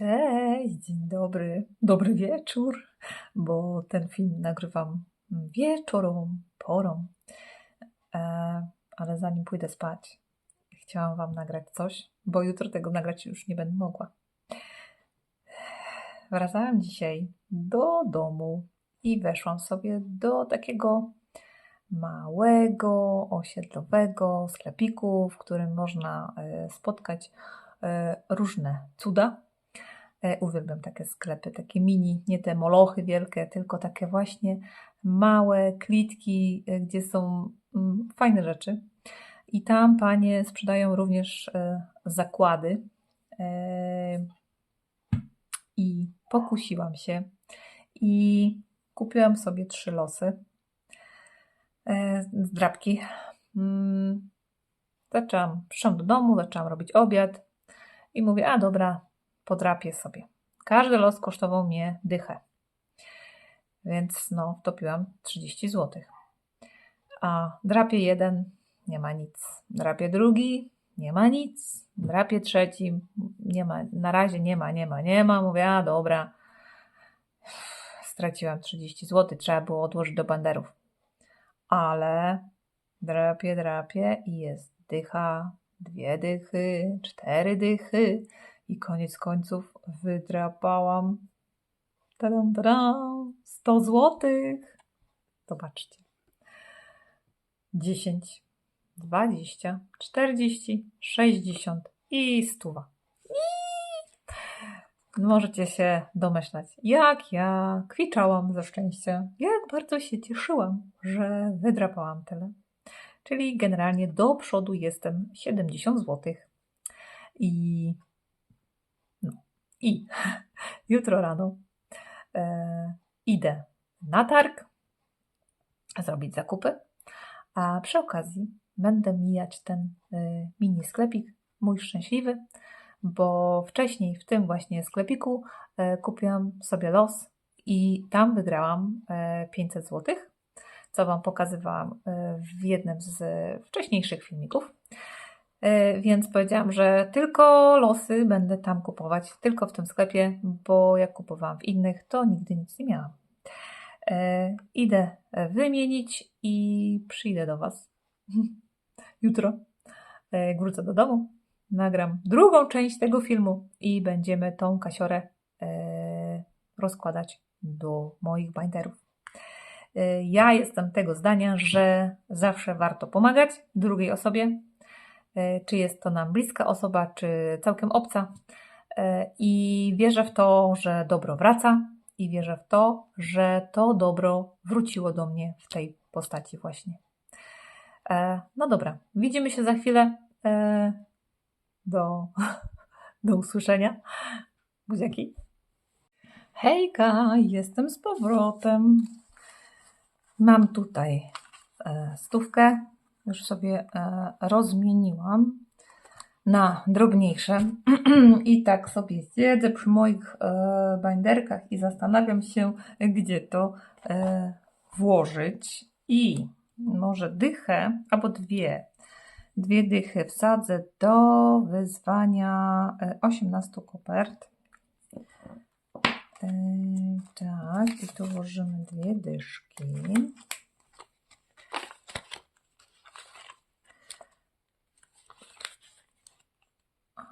Cześć, dzień dobry, dobry wieczór, bo ten film nagrywam wieczorem, porą. E, ale zanim pójdę spać, chciałam Wam nagrać coś, bo jutro tego nagrać już nie będę mogła. Wracałam dzisiaj do domu i weszłam sobie do takiego małego, osiedlowego sklepiku, w którym można e, spotkać e, różne cuda. E, Uwielbiam takie sklepy, takie mini, nie te molochy wielkie, tylko takie właśnie małe klitki, e, gdzie są mm, fajne rzeczy. I tam panie sprzedają również e, zakłady. I pokusiłam się i kupiłam sobie trzy losy z drapki. Mm, Zaczęłam, przyszłam do domu, zaczęłam robić obiad i mówię, a dobra, podrapię sobie. Każdy los kosztował mnie dychę. Więc no, wtopiłam 30 zł. A drapie jeden, nie ma nic. Drapie drugi, nie ma nic. Drapie trzeci, nie ma, na razie nie ma, nie ma, nie ma. Mówię, a dobra, straciłam 30 zł, trzeba było odłożyć do banderów. Ale drapie, drapie i jest dycha, dwie dychy, cztery dychy i koniec końców wydrapałam tadam, tadam, 100 złotych. Zobaczcie. 10, 20, 40, 60 i stuwa. I możecie się domyślać, jak ja kwiczałam ze szczęścia, jak bardzo się cieszyłam, że wydrapałam tyle. Czyli generalnie do przodu jestem 70 zł. I i jutro rano e, idę na targ zrobić zakupy, a przy okazji będę mijać ten e, mini sklepik, mój szczęśliwy, bo wcześniej w tym właśnie sklepiku e, kupiłam sobie los i tam wygrałam e, 500 zł, co Wam pokazywałam e, w jednym z wcześniejszych filmików. E, Więc powiedziałam, że tylko losy będę tam kupować, tylko w tym sklepie, bo jak kupowałam w innych, to nigdy nic nie miałam. E, Idę wymienić i przyjdę do Was jutro. E, Wrócę do domu, nagram drugą część tego filmu i będziemy tą kasiorę e, rozkładać do moich binderów. E, Ja jestem tego zdania, że zawsze warto pomagać drugiej osobie, e, czy jest to nam bliska osoba, czy całkiem obca. E, I wierzę w to, że dobro wraca, i wierzę w to, że to dobro wróciło do mnie w tej postaci właśnie. E, No dobra, widzimy się za chwilę. E, Do, do usłyszenia. Buziaki. Hejka, jestem z powrotem. Mam tutaj e, stówkę, już sobie e, rozmieniłam na drobniejsze i tak sobie siedzę przy moich e, binderkach i zastanawiam się, gdzie to e, włożyć i może dychę albo dwie, dwie dychy wsadzę do wyzwania e, 18 kopert. Tak, i tu włożymy dwie dyszki. A,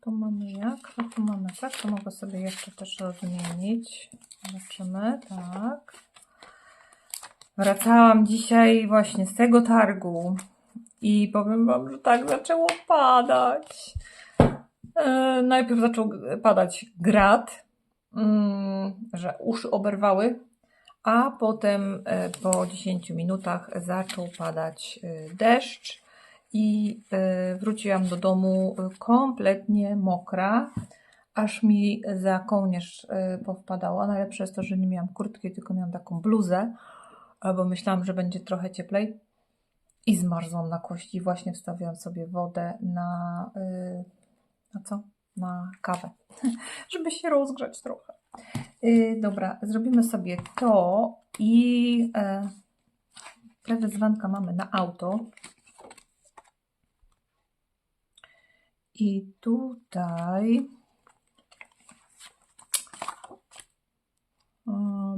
tu mamy jak? A tak, to mogę sobie jeszcze też rozmienić. Zobaczymy, tak. Wracałam dzisiaj właśnie z tego targu i powiem Wam, że tak zaczęło padać. E, najpierw zaczął padać grad, mm, że uszy oberwały, a potem e, po 10 minutach zaczął padać e, deszcz i wróciłam do domu kompletnie mokra, aż mi za kołnierz e, powpadała. Najlepsze jest to, że nie miałam kurtki, tylko miałam taką bluzę, bo myślałam, że będzie trochę cieplej. I zmarzłam na kości. Właśnie wstawiłam sobie wodę na, e, na co? Na kawę, żeby się rozgrzać trochę. E, Dobra, zrobimy sobie to i e, te wyzwanka mamy na auto. I tutaj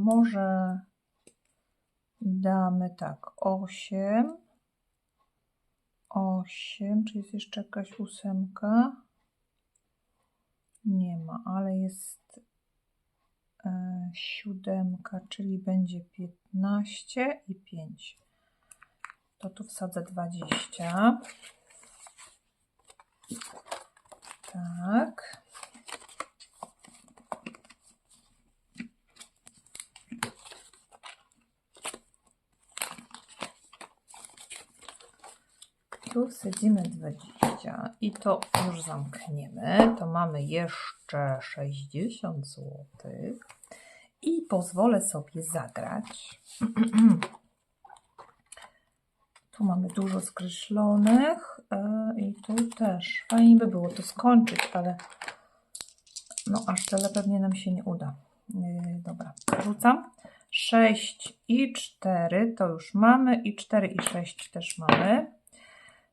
może damy tak 8. 8, czy jest jeszcze jakaś ósemka? Nie ma, ale jest e, siódemka, czyli będzie 15 i 5. To tu wsadzę 20. Tak. Tu wsadzimy 20 i to już zamkniemy. To mamy jeszcze 60 zł. I pozwolę sobie zagrać. tu mamy dużo skreślonych e, i tu też. Fajnie by było to skończyć, ale no aż tyle pewnie nam się nie uda. Yy, dobra, rzucam. 6 i 4 to już mamy i 4 i 6 też mamy.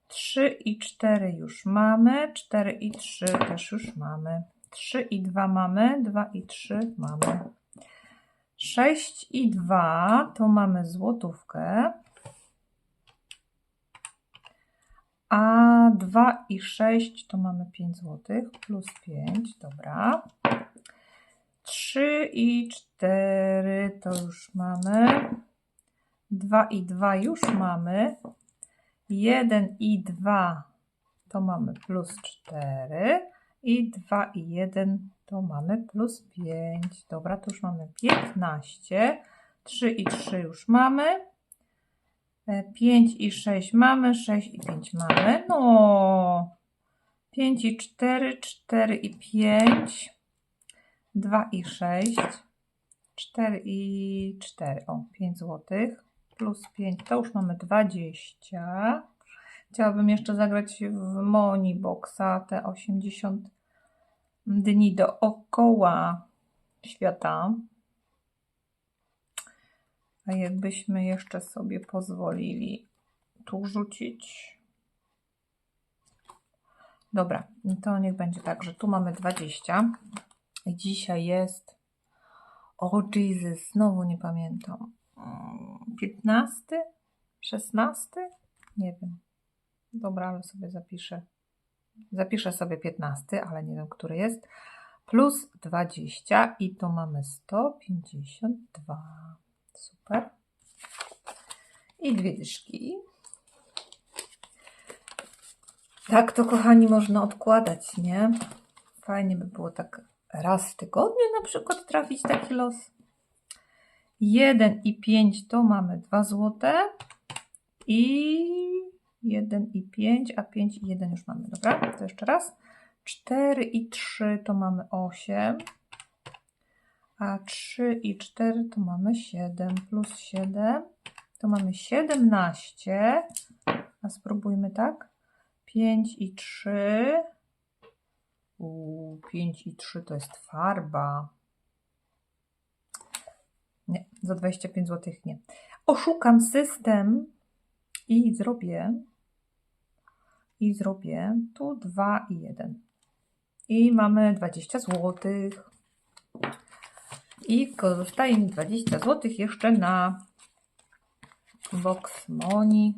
3 i 4 już mamy, 4 i 3 też już mamy. 3 i 2 mamy, 2 i 3 mamy. 6 i 2 to mamy złotówkę. A 2 i 6 to mamy 5 złotych plus 5, dobra. 3 i 4 to już mamy. 2 i 2 już mamy. 1 i 2 to mamy plus 4 i 2 i 1 to mamy plus 5. Dobra, to już mamy 15. 3 i 3 już mamy. 5 i 6 mamy, 6 i 5 mamy. No, 5 i 4, 4 i 5, 2 i 6, 4 i 4. O, 5 złotych plus 5 to już mamy 20. Chciałabym jeszcze zagrać w Moni Boxa te 80 dni dookoła świata. A jakbyśmy jeszcze sobie pozwolili tu rzucić. Dobra, to niech będzie tak, że tu mamy 20. I dzisiaj jest. O Jesus, znowu nie pamiętam. 15? 16? Nie wiem. Dobra, ale sobie zapiszę. Zapiszę sobie 15, ale nie wiem, który jest. Plus 20 i to mamy 152. Super. I dwie dyszki. Tak to, kochani, można odkładać, nie? Fajnie by było tak raz w tygodniu na przykład trafić taki los. 1 i 5 to mamy 2 złote i 1 i 5, a 5 i 1 już mamy. Dobra, to jeszcze raz. 4 i 3 to mamy 8, a 3 i 4 to mamy 7 plus 7 to mamy 17. A spróbujmy tak. 5 i 3. U 5 i 3 to jest farba. Za 25 zł nie. Oszukam system i zrobię i zrobię tu 2 i 1. I mamy 20 zł. I zostaje mi 20 zł jeszcze na box money.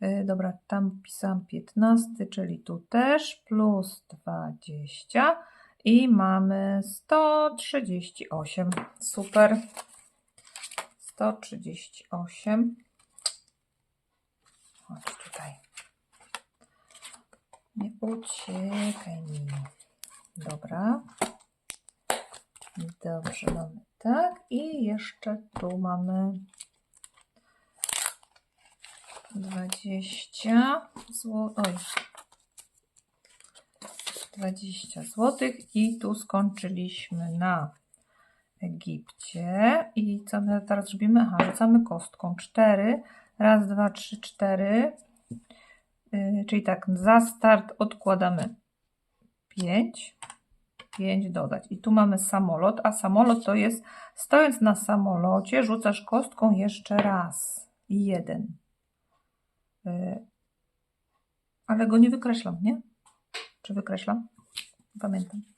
Yy, dobra, tam pisałam 15, czyli tu też plus 20 i mamy 138. Super. 138. Chodź tutaj. Nie uciekaj mi. Dobra. Dobrze, mamy tak. I jeszcze tu mamy 20 zł. Oj. 20 zł i tu skończyliśmy na Egipcie. I co my teraz robimy? Aha, rzucamy kostką 4. Raz, dwa, trzy, cztery. Yy, czyli tak, za start odkładamy 5. 5 dodać. I tu mamy samolot, a samolot to jest, stojąc na samolocie, rzucasz kostką jeszcze raz. I jeden. Yy, ale go nie wykreślam, nie? Czy wykreślam? Pamiętam.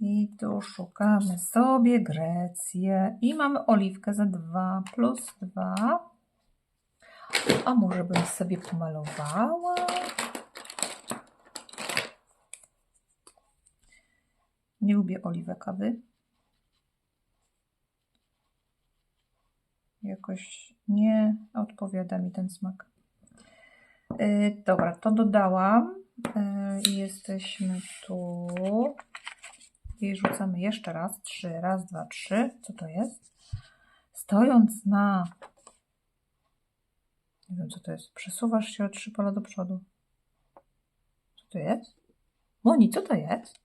I tu szukamy sobie Grecję. I mamy oliwkę za 2 plus 2. A może bym sobie pomalowała? Nie lubię oliwek, a wy? Jakoś nie odpowiada mi ten smak. Yy, dobra, to dodałam. Yy, jesteśmy tu. I rzucamy jeszcze raz. Trzy. Raz, dwa, trzy. Co to jest? Stojąc na. Nie wiem, co to jest. Przesuwasz się o trzy pola do przodu. Co to jest? Moni, co to jest?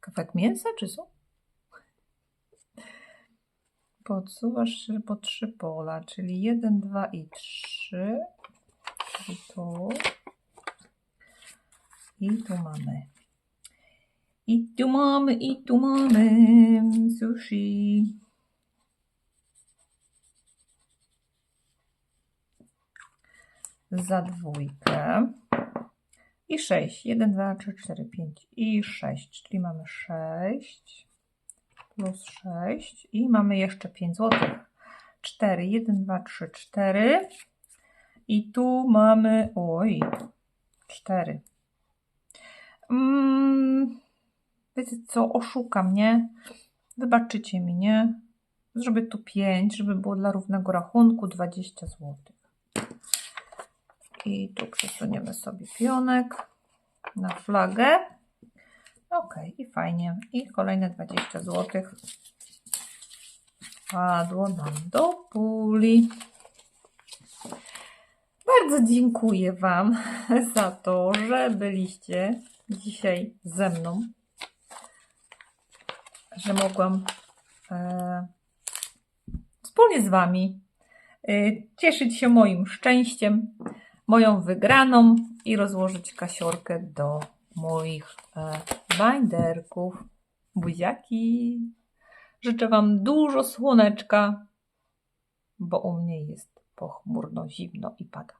Kawałek mięsa, czy co? Podsuwasz się po trzy pola, czyli jeden, dwa i trzy. Czyli tu. I tu mamy. I tu mamy, i tu mamy sushi. Za dwójkę. I sześć. Jeden, dwa, trzy, cztery, pięć i sześć. Czyli mamy sześć plus sześć i mamy jeszcze pięć złotych. Cztery. Jeden, dwa, trzy, cztery. I tu mamy, oj, cztery. Mm, wiecie co, oszukam, nie? Wybaczycie mi, nie? Zrobię tu 5, żeby było dla równego rachunku 20 zł. I tu przesuniemy sobie pionek na flagę. Ok, i fajnie. I kolejne 20 zł padło nam do puli. Bardzo dziękuję Wam za to, że byliście dzisiaj ze mną, że mogłam e, wspólnie z Wami e, cieszyć się moim szczęściem, moją wygraną i rozłożyć kasiorkę do moich e, binderków. Buziaki! Życzę Wam dużo słoneczka, bo u mnie jest pochmurno, zimno i pada.